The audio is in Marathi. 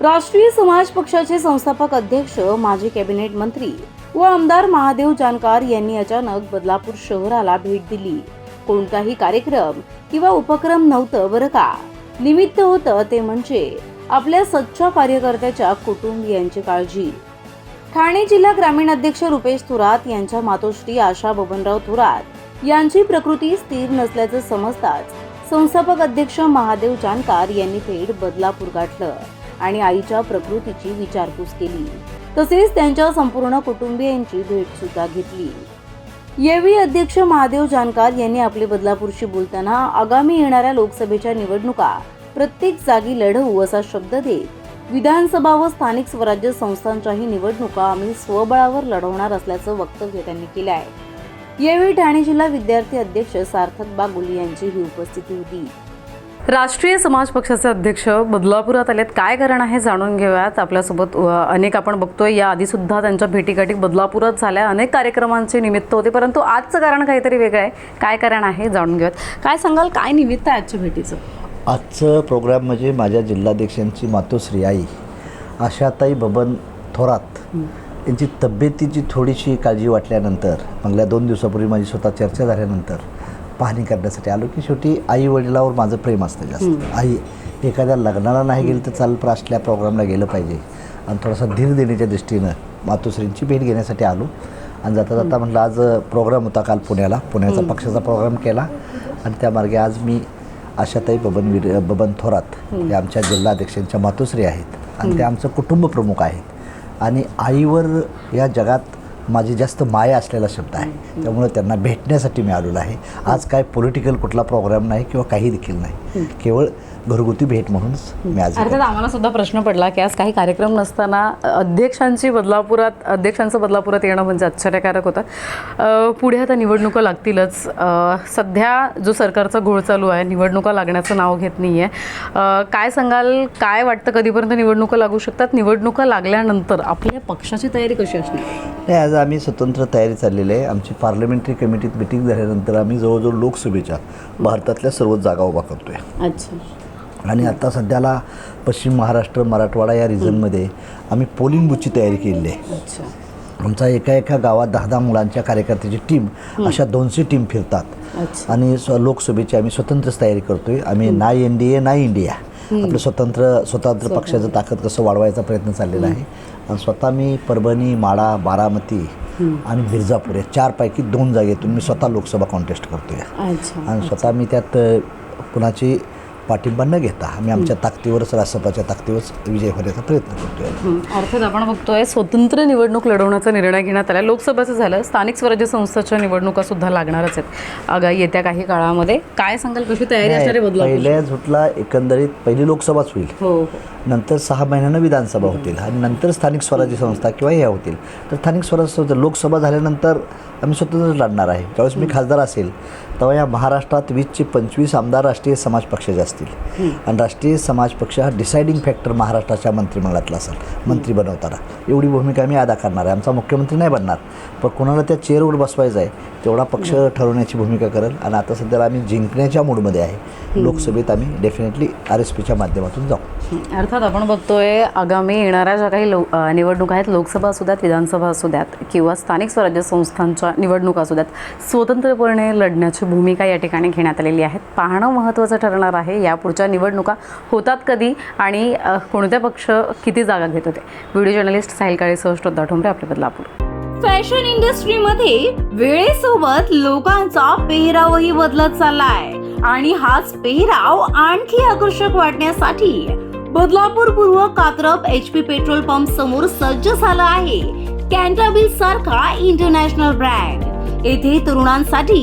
राष्ट्रीय समाज पक्षाचे संस्थापक अध्यक्ष माजी कॅबिनेट मंत्री व आमदार महादेव जानकार यांनी अचानक बदलापूर शहराला भेट दिली. कोणताही कार्यक्रम किंवा उपक्रम नव्हतं बरं का. निमित्त होतं ते म्हणजे आपल्या सच्चा कार्यकर्त्याच्या कुटुंबियांची काळजी. ठाणे जिल्हा ग्रामीण अध्यक्ष रुपेश थोरात यांच्या मातोश्री आशा बबनराव थोरात यांची प्रकृती स्थिर नसल्याचं समजताच संस्थापक अध्यक्ष महादेव जानकार यांनी थेट बदलापूर गाठलं. आणि आईच्या प्रकृतीची विचारपूस केली. तसेच त्यांच्या संपूर्ण कुटुंबियांची भेट सुद्धा घेतली. यावेळी अध्यक्ष महादेव जानकर यांनी आपले बदलापूरशी बोलताना आगामी येणाऱ्या लोकसभेच्या निवडणुका प्रत्येक जागी लढवू असा शब्द देत विधानसभा व स्थानिक स्वराज्य संस्थांच्याही निवडणुका आम्ही स्वबळावर लढवणार असल्याचं वक्तव्य त्यांनी केलं आहे यावेळी ठाणे जिल्हा विद्यार्थी अध्यक्ष सार्थक बागुल यांची ही उपस्थिती होती. राष्ट्रीय समाज पक्षाचे अध्यक्ष बदलापुरात आलेत. काय कारण आहे जाणून घेऊयात. आपल्यासोबत अनेक आपण बघतोय. या आधी सुद्धा त्यांच्या भेटीगाठी बदलापुरात झाल्या. अनेक कार्यक्रमांचे निमित्त होते. परंतु आजचं कारण काहीतरी वेगळं आहे. काय कारण आहे जाणून घेऊयात. काय सांगाल? काय निमित्त आहे आजच्या भेटीचं? आजचं प्रोग्राम म्हणजे माझ्या जिल्हाध्यक्षांची मातोश्री आई आशाताई बबन थोरात. यांची तब्येतीची थोडीशी काळजी वाटल्यानंतर मागल्या दोन दिवसापूर्वी माझी स्वतः चर्चा झाल्यानंतर पाहणी करण्यासाठी आलो की शेवटी आई वडिलावर माझं प्रेम असतं जास्त. आई एखाद्या लग्नाला नाही गेलं तर चाल असल्या प्रोग्रामला गेलं पाहिजे. आणि थोडासा धीर देण्याच्या दृष्टीनं मातोश्रींची भेट घेण्यासाठी आलो. आणि जाता जाता म्हटलं आज प्रोग्राम होता काल पुण्याला. पुण्याचा पक्षाचा प्रोग्राम केला. आणि त्या मार्गे आज मी आशाताई बबन वीर बबन थोरात हे आमच्या जिल्हाध्यक्षांच्या मातोश्री आहेत. आणि ते आमचं कुटुंब प्रमुख आहेत. आणि आईवर या जगात माझी जास्त माया असलेला शब्द आहे. त्यामुळे त्यांना भेटण्यासाठी मी आलेलो आहे. आज काय पॉलिटिकल कुठला प्रोग्राम नाही किंवा काही देखील नाही. केवळ घरगुती भेट म्हणूनच मी आज अर्थात आम्हाला सुद्धा प्रश्न पडला की आज काही कार्यक्रम नसताना अध्यक्षांची बदलापुरात अध्यक्षांचं बदलापुरात येणं म्हणजे आश्चर्यकारक होतं. पुढे आता निवडणुका लागतीलच. सध्या जो सरकारचा घोळ चालू आहे निवडणुका लागण्याचं नाव घेत नाही आहे काय सांगाल? काय वाटतं? कधीपर्यंत निवडणुका लागू शकतात? निवडणुका लागल्यानंतर आपल्या पक्षाची तयारी कशी असणार? नाही आज आम्ही स्वतंत्र तयारी चाललेली आहे. आमची पार्लमेंटरी कमिटीत मिटिंग झाल्यानंतर आम्ही जवळजवळ लोकसभेच्या भारतातल्या सर्वच जागा उभा करतो आहे अच्छा. आणि आता सध्याला पश्चिम महाराष्ट्र मराठवाडा या रिजनमध्ये आम्ही पोलिंग बूथची तयारी केलेली आहे. आमचा एका एका गावात दहा दहा मुलांच्या कार्यकर्त्याची टीम अशा दोनशे टीम फिरतात. आणि स्व लोकसभेची आम्ही स्वतंत्रच तयारी करतोय. आम्ही ना एन डी ए ना इंडिया आपलं स्वतंत्र स्वतंत्र पक्षाचं ताकद कसं वाढवायचा प्रयत्न चाललेला आहे. आणि स्वतः मी परभणी माडा बारामती आणि मिर्झापूर या चारपैकी दोन जागेतून मी स्वतः लोकसभा कॉन्टेस्ट करतोय. अच्छा. आणि स्वतः मी त्यात कुणाची पाठिंबा न घेता आम्ही आमच्या ताकदीवरच राष्ट्रपाच्या ताकदीवरच विजय होण्याचा प्रयत्न करतोय. अर्थात आपण बघतोय स्वतंत्र निवडणूक लढवण्याचा निर्णय घेण्यात आला. लोकसभेचं झालं स्थानिक स्वराज्य संस्थाच्या निवडणुका सुद्धा लागणारच आहेत. अगा येत्या काही काळामध्ये काय सांगाल? कशी तयारी असणार पहिल्या झुटला एकंदरीत पहिली लोकसभाच होईल. हो हो. नंतर सहा महिन्यानं विधानसभा होतील आणि नंतर स्थानिक स्वराज्य संस्था किंवा ह्या होतील. तर स्थानिक स्वराज्य संस्था लोकसभा झाल्यानंतर आम्ही स्वतंत्र लढणार आहे. ज्यावेळेस मी खासदार असेल तेव्हा या महाराष्ट्रात वीसचे पंचवीस आमदार राष्ट्रीय समाज पक्षाचे असतील आणि राष्ट्रीय समाज पक्ष हा डिसाइडिंग फॅक्टर महाराष्ट्राच्या मंत्रिमंडळातला असेल. मंत्री बनवताना. एवढी भूमिका मी अदा करणार आहे. आमचा मुख्यमंत्री नाही बनणार. पण कोणाला त्या चेअरवर बसवायचं आहे तेवढा पक्ष ठरवण्याची भूमिका करेल. आणि आता सध्याला आम्ही जिंकण्याच्या मूडमध्ये आहे. लोकसभेत आम्ही डेफिनेटली आर एस पीच्या माध्यमातून जाऊ. अर्थात आपण बघतोय आगामी येणाऱ्या ज्या काही लो निवडणुका आहेत लोकसभा असू द्यात विधानसभा असू द्यात किंवा स्थानिक स्वराज्य संस्थांच्या निवडणुका असू द्यात स्वतंत्रपणे लढण्याची भूमिका या ठिकाणी घेण्यात आलेली आहे. पाहणं महत्त्वाचं ठरणार आहे. यापुढच्या निवडणुका होतात कधी आणि कोणत्या पक्ष किती जागा घेत होते? व्हिडिओ जर्नलिस्ट साहिल काळे सहश्रद्धा ठोंबरे आपले बदलापूर. फॅशन इंडस्ट्रीमध्ये वेळेसोबत लोकांचा पेहरावही बदलत चाललाय आणि हाच पेहराव आणखी आकर्षक वाटण्यासाठी बदलापूर पूर्व Katrap H P petrol pump समोर सज्ज झाला आहे. कॅन्टाबिल सारखा इंटरनॅशनल ब्रँड येथे तरुणांसाठी